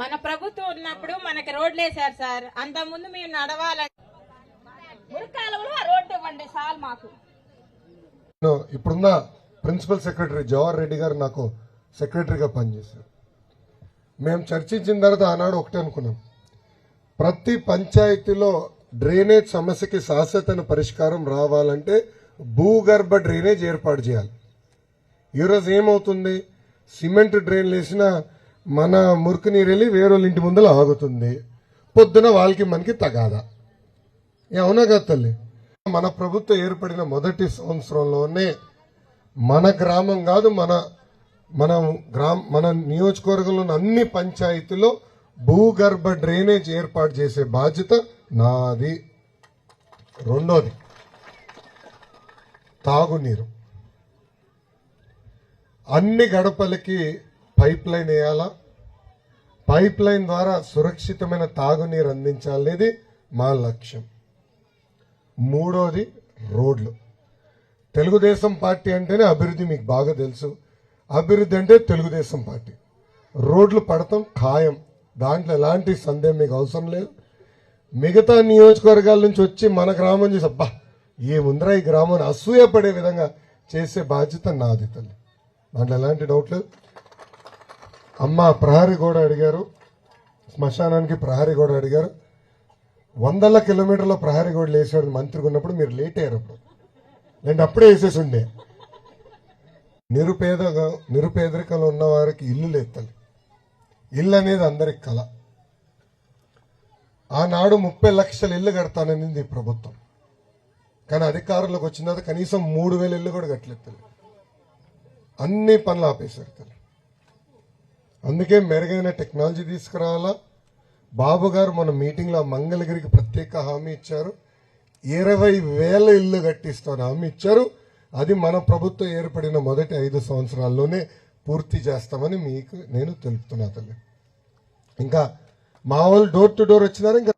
మన ప్రభుత్వం ఉన్నప్పుడు మనకి రోడ్లు వేశారు సార్. అంత ముందు మేము నడవాలని మురికాలంలో రోడ్డు ఇవ్వండి సార్ మాకు. ఇప్పుడున్న ప్రిన్సిపల్ సెక్రటరీ జవహర్ రెడ్డి గారు నాకు సెక్రటరీగా పనిచేశారు. మేము చర్చించిన తర్వాత ఆనాడు ఒకటే అనుకున్నాం. ప్రతి పంచాయతీలో డ్రైనేజ్ సమస్యకి శాశ్వతను పరిష్కారం రావాలంటే భూగర్భ డ్రైనేజ్ ఏర్పాటు చేయాలి. ఈరోజు ఏమవుతుంది? సిమెంట్ డ్రైన్లు వేసిన మన మురికి నీరు వెళ్ళి వేరే ఇంటి ముందర ఆగుతుంది. పొద్దున వాళ్ళకి మనకి తగాదా. ఏ అవునా కదా తల్లి? మన ప్రభుత్వం ఏర్పడిన మొదటి సంవత్సరంలోనే మన గ్రామం కాదు మన మన గ్రామ మన నియోజకవర్గంలోని ఉన్న అన్ని పంచాయతీలో భూగర్భ డ్రైనేజ్ ఏర్పాటు చేసే బాధ్యత నాది. రెండోది తాగునీరు. అన్ని గడపలకి పైప్ లైన్ వేయాలా? పైప్ లైన్ ద్వారా సురక్షితమైన తాగునీరు అందించాలనేది మా లక్ష్యం. మూడోది రోడ్లు. తెలుగుదేశం పార్టీ అంటేనే అభివృద్ధి మీకు బాగా తెలుసు. అభివృద్ధి అంటే తెలుగుదేశం పార్టీ. రోడ్లు పడతాం ఖాయం. దాంట్లో ఎలాంటి సందేహం మీకు అవసరం లేదు. మిగతా నియోజకవర్గాల నుంచి వచ్చి మన గ్రామం చూసి అబ్బా ఏముందరా ఈ గ్రామాన్ని అసూయపడే విధంగా చేసే బాధ్యత నాది తల్లి. దాంట్లో ఎలాంటి డౌట్ లేదు. అమ్మ ప్రహరీ గోడ అడిగారు. శ్మశానానికి ప్రహరీ గోడ అడిగారు. వందల కిలోమీటర్ల ప్రహరీ గోడలు వేసాడు మంత్రిగా ఉన్నప్పుడు మీరు లేట్ అయ్యారు అప్పుడు. నేను అప్పుడే వేసేసి ఉండే. నిరుపేదగా నిరుపేదరికంలో ఉన్న వారికి ఇల్లు లేత్తాలి ఇల్లు అనేది అందరికి కళ. ఆనాడు ముప్పై లక్షల ఇల్లు కడతాననింది ఈ ప్రభుత్వం. కానీ అధికారంలోకి వచ్చిన తర్వాత కనీసం మూడు వేల ఇల్లు కూడా కట్టలేదు అన్ని పనులు ఆపేశారు తల్లి అందుకే మెరుగైన టెక్నాలజీ తీసుకురావాలా? బాబు గారు మన మీటింగ్లో మంగళగిరికి ప్రత్యేక హామీ ఇచ్చారు. ఇరవై వేల ఇల్లు కట్టిస్తాను హామీ ఇచ్చారు. అది మన ప్రభుత్వం ఏర్పడిన మొదటి ఐదు సంవత్సరాల్లోనే పూర్తి చేస్తామని మీకు నేను తెలుపుతున్నా తల్లి. ఇంకా మా వాళ్ళు డోర్ టు డోర్ వచ్చినారు ఇంకా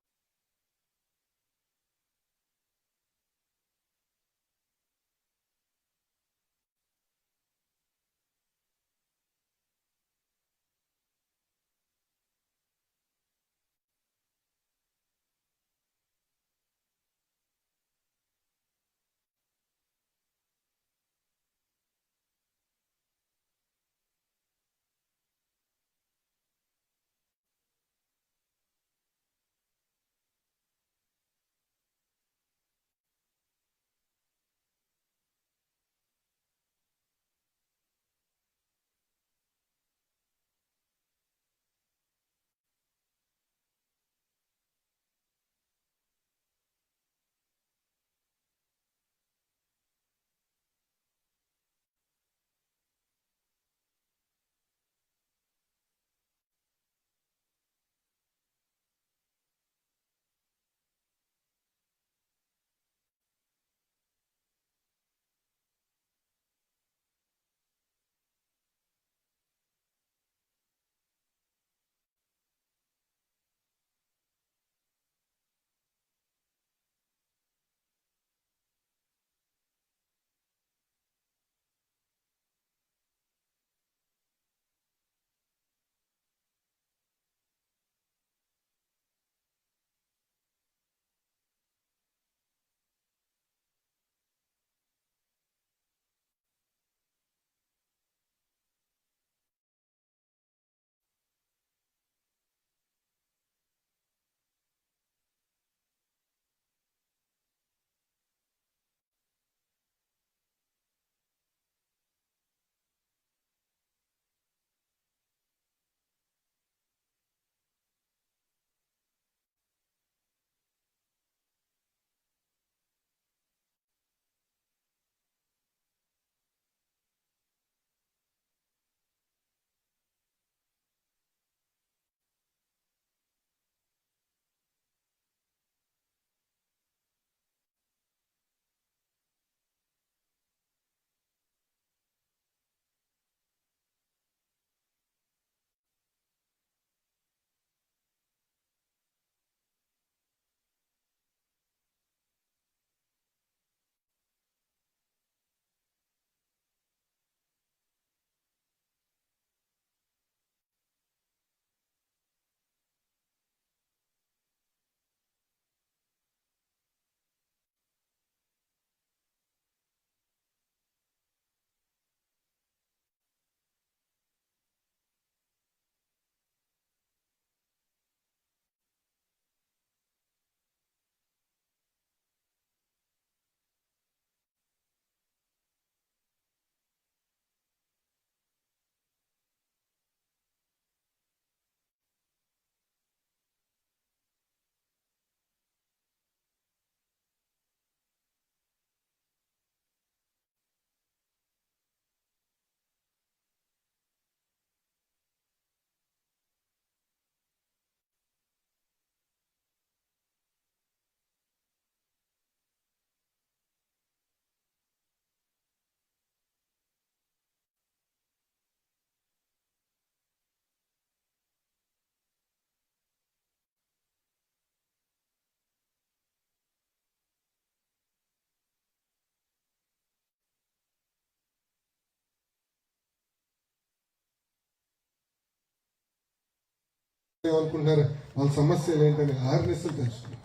ఏమనుకుంటున్నారు? వాళ్ళ సమస్యలు ఏంటని ఆర్నెస్లు తెలుసుకున్నాను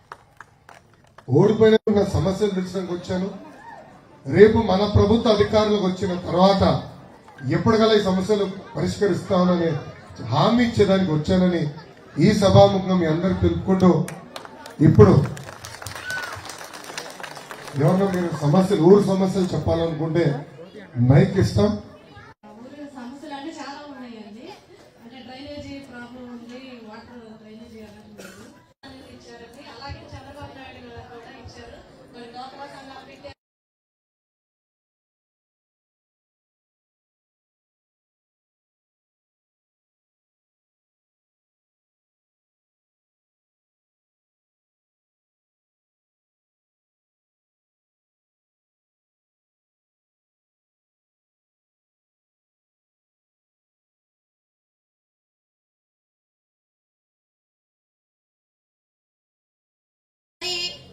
ఓడిపోయిన నా సమస్యలు తెలుసడానికి వచ్చాను. రేపు మన ప్రభుత్వ అధికారులకు వచ్చిన తర్వాత ఎప్పటికల్లా ఈ సమస్యలు పరిష్కరిస్తామని హామీ ఇచ్చేదానికి వచ్చానని ఈ సభాముఖం మీ అందరికి తెలుపుకుంటూ ఇప్పుడు ఎవరన్నా మీరు సమస్యలు ఊరు సమస్యలు చెప్పాలనుకుంటే మైక్ ఇస్తాం.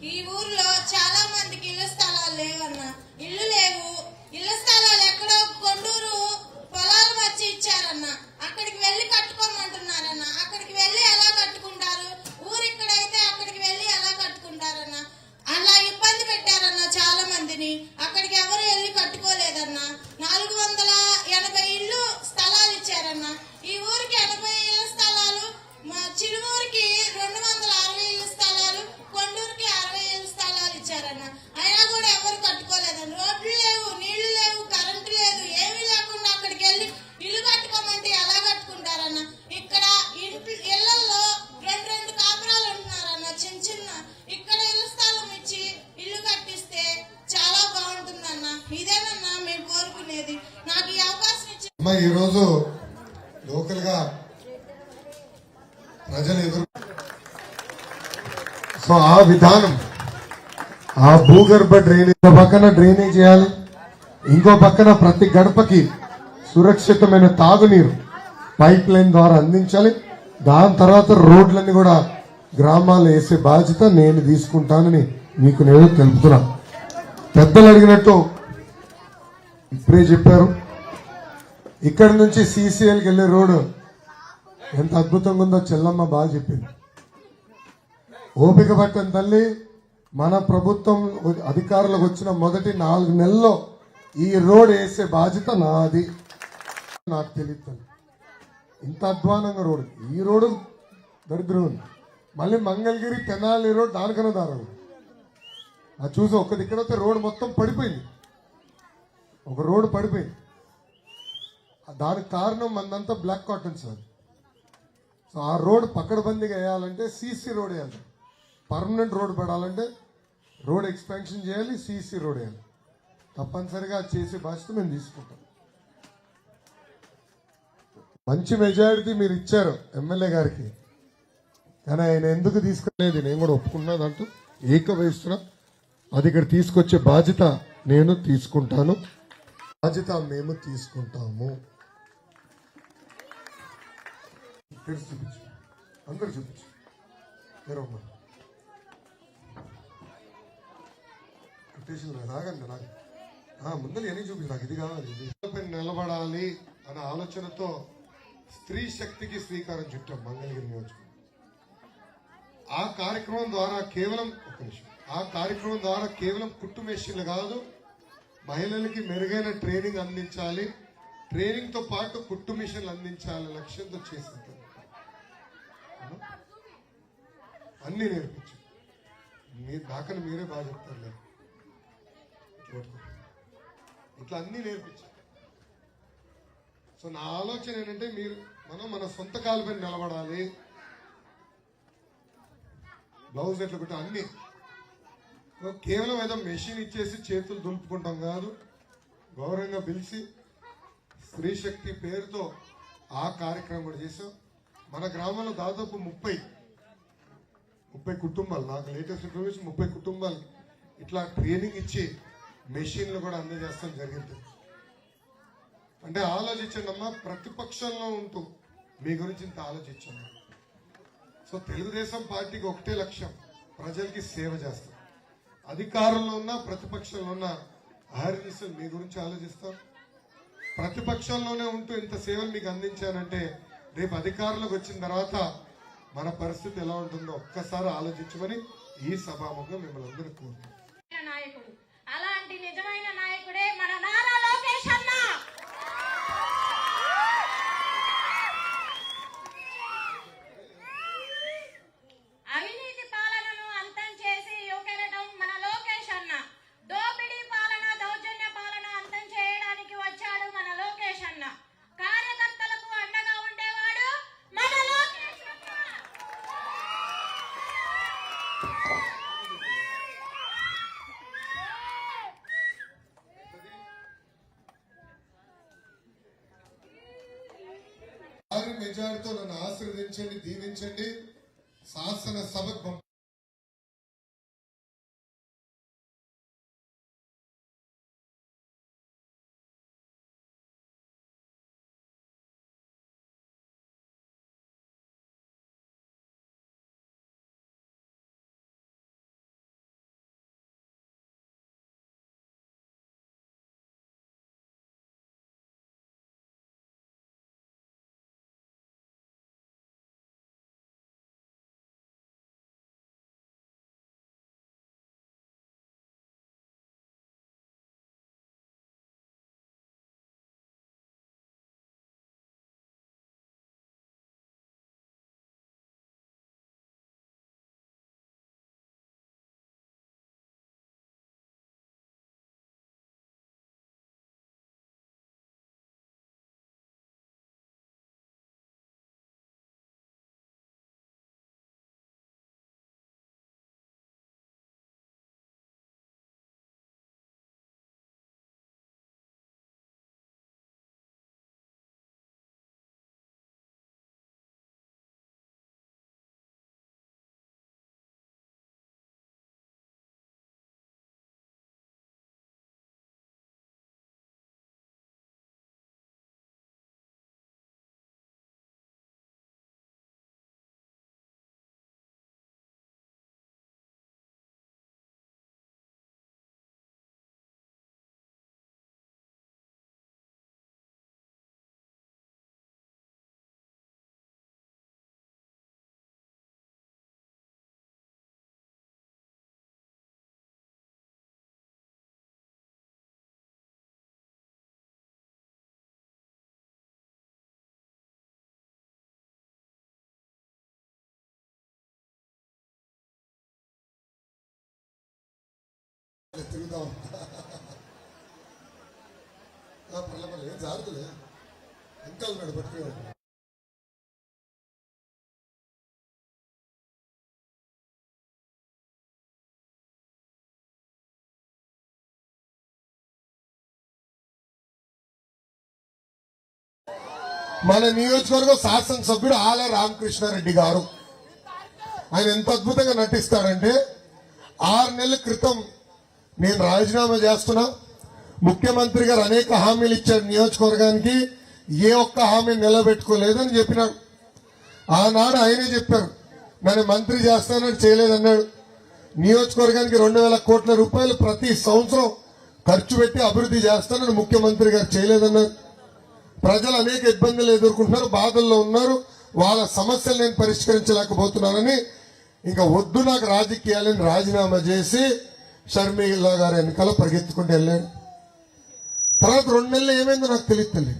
ఈ ఊర్లో చాలా మందికి ఇళ్ళ స్థలాలు లేవన్నా. ఇల్లు లేవు. ఇళ్ళ స్థలాలు ఎక్కడో కొండూరు పొలాలు వచ్చి ఇచ్చారన్న అక్కడికి వెళ్ళి కట్టుకోమంటున్నారన్న అక్కడికి వెళ్ళి ఎలా కట్టుకుంటారు ఊరు ఇక్కడైతే అక్కడికి వెళ్ళి ఎలా కట్టుకుంటారన్న అలా ఇబ్బంది పెట్టారన్న చాలా మందిని అక్కడికి ఎవరు వెళ్ళి కట్టుకోలేదన్న నాలుగు వందల ఎనభై ఇల్లు స్థలాలు ఇచ్చారన్న ఈ ఊరికి ఎనభై ఇళ్ళ స్థలాలు మా చిరుమూరికి రెండు వందల అరవై ఇళ్ళ స్థలాలు కొండూరుకి అరవై ఇళ్ళ స్థలాలు ఇచ్చారన్న అయినా కూడా ఎవరు కట్టుకోలేదన్న రోడ్లు లేవు నీళ్ళు లేవు కరెంటు లేదు ఏమీ లేకుండా అక్కడికి వెళ్ళి ఇల్లు కట్టుకోమంటే ఎలా కట్టుకుంటారన్న ఇక్కడ ఇంటి ఇళ్ళలో రెండు రెండు కాపురాలు ఉంటున్నారన్న చిన్న చిన్న ఇక్కడ ఇల్లు స్థలం ఇచ్చి ఇల్లు కట్టిస్తే చాలా బాగుంటుందన్న ఇదేనన్నా మేము కోరుకునేది నాకు ఈ అవకాశం ఇచ్చి అమ్మా ఈరోజు లోకల్గా ప్రజలు ఎదురు సో ఆ విధానం. ఆ భూగర్భ డ్రైనేజ్ పక్కన డ్రైనేజ్ చేయాలి. ఇంకో పక్కన ప్రతి గడపకి సురక్షితమైన తాగునీరు పైప్ లైన్ ద్వారా అందించాలి. దాని తర్వాత రోడ్లన్నీ కూడా గ్రామాలు వేసే బాధ్యత నేను తీసుకుంటానని మీకు నేను తెలుపుతున్నా. పెద్దలు అడిగినట్టు ఇప్పుడే చెప్పారు. ఇక్కడ నుంచి సీసీఎల్కి వెళ్ళే రోడ్డు ఎంత అద్భుతంగా ఉందో చెల్లమ్మ బాగా చెప్పింది. ఓపిక పట్టని తల్లి. మన ప్రభుత్వం అధికారులకు వచ్చిన మొదటి నాలుగు నెలల్లో ఈ రోడ్ వేసే బాధ్యత నాది. నాకు తెలియదు ఇంత అధ్వానంగా రోడ్. ఈ రోడ్డు దరిద్రం ఉంది. మళ్ళీ మంగళగిరి తెనాలి రోడ్ దానికన్నా దారం అది చూసి ఒక దగ్గర అయితే రోడ్ మొత్తం పడిపోయింది. ఒక రోడ్డు పడిపోయింది. దానికి కారణం మందంతా బ్లాక్ కాటన్ సార్ సో ఆ రోడ్ పక్కడబందీగా వేయాలంటే సీసీ రోడ్ వేయాలి. పర్మనెంట్ రోడ్ పడాలంటే రోడ్ ఎక్స్పాన్షన్ చేయాలి సీసీ రోడ్ వేయాలి. తప్పనిసరిగా అది చేసే బాధ్యత మేము తీసుకుంటాం. మంచి మెజారిటీ మీరు ఇచ్చారు ఎమ్మెల్యే గారికి. కానీ ఆయన ఎందుకు తీసుకునేది నేను కూడా ఒప్పుకున్నదంటూ ఏకవహిస్తున్నా అది ఇక్కడ తీసుకొచ్చే బాధ్యత నేను తీసుకుంటాను. బాధ్యత మేము తీసుకుంటాము. తెరిచి చూపించు. అందరు చూపించు. తెరవమ్మా కొటేషన్ రాగండి నాకు ముందర ఎన్ని చూపించు నాకు ఇది కావాలి నిలబడాలి అనే ఆలోచనతో స్త్రీ శక్తికి శ్రీకారం చుట్టాం మంగళగిరి నియోజకవర్గం. ఆ కార్యక్రమం ద్వారా కేవలం ఒక నిమిషం ఆ కార్యక్రమం ద్వారా కేవలం కుట్టు మెషిన్లు కాదు మహిళలకి మెరుగైన ట్రైనింగ్ అందించాలి ట్రైనింగ్తో పాటు కుట్టు మిషన్లు అందించాలి లక్ష్యంతో చేసింది అన్ని నేర్పించు. మీరు దాకా మీరే బాగా చెప్తారు లేదు ఇట్లా అన్ని నేర్పించు. సో నా ఆలోచన ఏంటంటే మీరు మనం మన సొంత కాలుపై నిలబడాలి. బ్లౌజ్ ఎట్లా కుట్ట అన్ని. కేవలం ఏదో మెషిన్ ఇచ్చేసి చేతులు దులుపుకుంటాం కాదు. గౌరవంగా పిలిచి స్త్రీ శక్తి పేరుతో ఆ కార్యక్రమం కూడా చేసాం. మన గ్రామంలో దాదాపు ముప్పై ముప్పై కుటుంబాలు నాకు లేటెస్ట్ ఇన్ఫర్మేషన్ ముప్పై కుటుంబాలు ఇట్లా ట్రైనింగ్ ఇచ్చి మెషిన్లు కూడా అందజేస్తాం జరిగింది. అంటే ఆలోచించండి అమ్మా ప్రతిపక్షంలో ఉంటూ మీ గురించి ఇంత ఆలోచించండి సో తెలుగుదేశం పార్టీకి ఒకటే లక్ష్యం ప్రజలకి సేవ చేస్తాం. అధికారంలో ఉన్న ప్రతిపక్షంలో ఉన్న ఆర్ఎస్ఎల్ మీ గురించి ఆలోచిస్తాం. ప్రతిపక్షంలోనే ఉంటూ ఇంత సేవలు మీకు అందించానంటే రేపు అధికారంలోకి వచ్చిన తర్వాత మన పరిస్థితి ఎలా ఉంటుందో ఒక్కసారి ఆలోచించమని ఈ సభాముఖం మిమ్మల్ని అందరూ కోరుతున్నాను నాయకుడు. నిజమైన ఆశీర్వదించండి దీవించండి. శాసన సభకు తిరుగుదాం. పర్లే పర్లే ఏం జారుతులే ఇంకా ఉన్నాడు పట్టుకున్నాడు. మన నియోజకవర్గ శాసనసభ్యుడు ఆల రామకృష్ణారెడ్డి గారు. ఆయన ఎంత అద్భుతంగా నటిస్తారంటే ఆరు నెలల క్రితం నేను రాజీనామా చేస్తున్నా. ముఖ్యమంత్రి గారు అనేక హామీలు ఇచ్చారు నియోజకవర్గానికి. ఏ ఒక్క హామీ నిలబెట్టుకోలేదని చెప్పినాడు ఆనాడు ఆయనే చెప్పారు నన్ను మంత్రి చేస్తానని చేయలేదన్నాడు. నియోజకవర్గానికి రెండు వేల కోట్ల రూపాయలు ప్రతి సంవత్సరం ఖర్చు పెట్టి అభివృద్ధి చేస్తానని ముఖ్యమంత్రి గారు చేయలేదన్నారు. ప్రజలు అనేక ఇబ్బందులు ఎదుర్కొంటున్నారు బాధల్లో ఉన్నారు. వాళ్ళ సమస్యలు నేను పరిష్కరించలేకపోతున్నానని ఇంకా వద్దు నాకు రాజకీయాలని రాజీనామా చేసి షర్మిల గారు వెనకాల పరిగెత్తుకుంటూ వెళ్ళాడు తర్వాత రెండు నెలలు ఏమైందో నాకు తెలియదు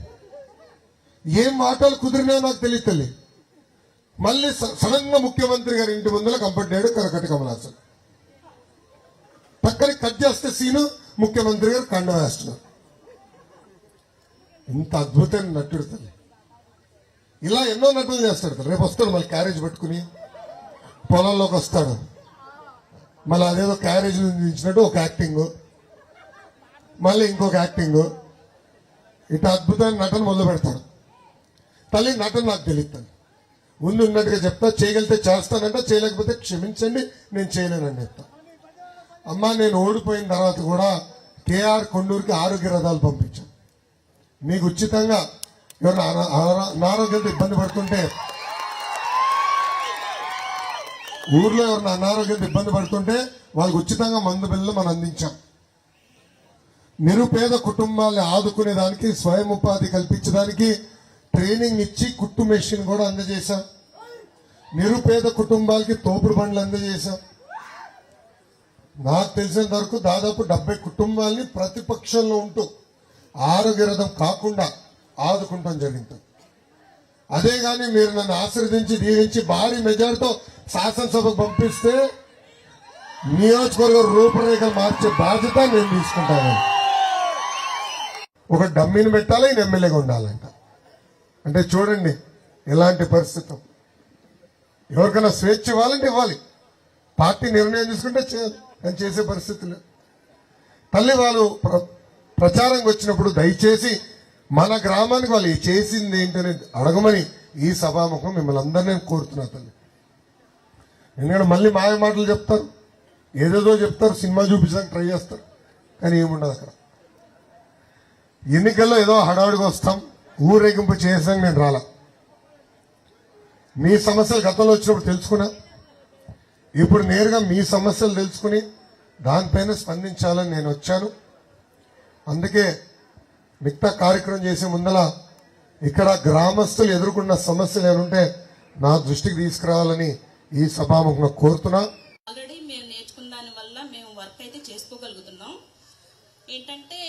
ఏం మాటలు కుదిరినాయో నాకు తెలియదు మళ్ళీ సడన్గా ముఖ్యమంత్రి గారి ఇంటి ముందర కంపట్టాడు కరకటి కమలాసన్. పక్కన కట్ చేస్తే సీను ముఖ్యమంత్రి గారు కండ వేస్తున్నారు. ఇంత అద్భుతమైన నటుడు తల్లి. ఇలా ఎన్నో నటులు చేస్తాడు రేపు వస్తాడు మళ్ళీ క్యారేజ్ పట్టుకుని. పొలంలోకి వస్తాడు. మళ్ళీ అదేదో క్యారేజ్ ఇచ్చినట్టు ఒక యాక్టింగ్. మళ్ళీ ఇంకొక యాక్టింగ్. ఇట్లా అద్భుతమైన నటన మొదలు పెడతాడు తల్లి నటన నాకు తెలియదు ముందు ఉన్నట్టుగా చెప్తా చేయగలిగితే చేస్తానంట చేయలేకపోతే క్షమించండి నేను చేయలేనని చెప్తా. అమ్మా నేను ఓడిపోయిన తర్వాత కూడా కేఆర్ కొండూరుకి ఆరోగ్య రథాలు పంపించాను మీకు ఉచితంగా ఎవరైనా అనారోగ్యంతో ఇబ్బంది పడుతుంటే ఊర్లో ఎవరిని అనారోగ్యంతో ఇబ్బంది పడుతుంటే వాళ్ళకి ఉచితంగా మందు బిల్లు మనం అందించాం. నిరుపేద కుటుంబాల్ని ఆదుకునే దానికి స్వయం ఉపాధి కల్పించడానికి ట్రైనింగ్ ఇచ్చి కుట్టు మెషిన్ కూడా అందజేశాం. నిరుపేద కుటుంబాలకి తోపుడు బండ్లు అందజేశాం. నాకు తెలిసినంత వరకు దాదాపు డెబ్బై కుటుంబాలని ప్రతిపక్షంలో ఉంటూ ఆరోగ్య రథం కాకుండా ఆదుకుంటాం జరిగింది. అదే కానీ మీరు నన్ను ఆశీర్వదించి దీవించి భారీ మెజార్టీతో శాసనసభకు పంపిస్తే నియోజకవర్గ రూపురేఖలు మార్చే బాధ్యత నేను తీసుకుంటాను. ఒక డమ్మీని పెట్టాలి ఈయన ఎమ్మెల్యేగా ఉండాలంట. అంటే చూడండి ఎలాంటి పరిస్థితి. ఎవరికైనా స్వేచ్ఛ ఇవ్వాలంటే ఇవ్వాలి. పార్టీ నిర్ణయం తీసుకుంటే చేయాలి. కానీ చేసే పరిస్థితులు. తల్లి వాళ్ళు ప్ర- ప్రచారంకి వచ్చినప్పుడు దయచేసి మన గ్రామానికి వాళ్ళు చేసింది ఏంటని అడగమని ఈ సభాముఖం మిమ్మల్ని అందరినీ కోరుతున్నా తల్లి. ఎందుకంటే మళ్ళీ మాయ మాటలు చెప్తారు ఏదేదో చెప్తారు సినిమా చూపించడానికి ట్రై చేస్తారు కానీ ఏముండదు అక్కడ. ఎన్నికల్లో ఏదో హడావుడిగా వస్తాం ఊరేగింపు చేసాం నేను రాలా. మీ సమస్యలు గతంలో వచ్చినప్పుడు తెలుసుకున్నా. ఇప్పుడు నేరుగా మీ సమస్యలు తెలుసుకుని దానిపైన స్పందించాలని నేను వచ్చాను. అందుకే మిగతా కార్యక్రమం చేసే ముందల ఇక్కడ గ్రామస్తులు ఎదుర్కొన్న సమస్యలు ఏమంటే నా దృష్టికి తీసుకురావాలని ఈ సభాముఖంగా కోరుతున్నా. ఆల్రెడీ మేము నేర్చుకున్న దాని వల్ల మేము వర్క్ అయితే చేసుకోగలుగుతున్నాం. ఏంటంటే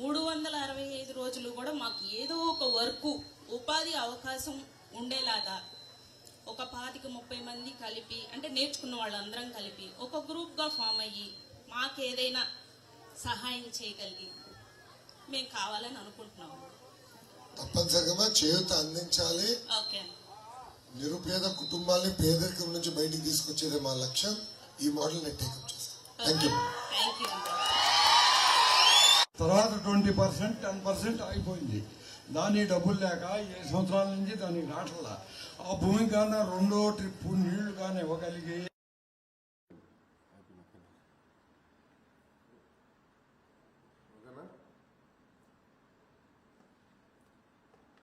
మూడు వందల అరవై ఐదు రోజులు కూడా మాకు ఏదో ఒక వర్క్ ఉపాధి అవకాశం ఉండేలాగా ఒక పాతిక ముప్పై మంది కలిపి అంటే నేర్చుకున్న వాళ్ళందరం కలిపి ఒక గ్రూప్గా ఫామ్ అయ్యి మాకు ఏదైనా సహాయం చేయగలిగి మేము కావాలని అనుకుంటున్నాము. తప్పనిసరిగా చేయూత అందించాలి. ఓకే నిరుపేద కుటుంబాలని పేదరికం నుంచి బయటికి తీసుకొచ్చేదే మా లక్ష్యం. ఈ మోడల్ నేను టేకప్ చేస్తాను. థ్యాంక్ యూ తర్వాత ట్వంటీ పర్సెంట్ టెన్ పర్సెంట్ అయిపోయింది. దాని డబ్బులు లేక ఏ సంవత్సరాల నుంచి దానికి రావట్లా. ఆ భూమికి కానీ రెండో ట్రిప్ నీళ్ళు కానీ ఇవ్వగలిగి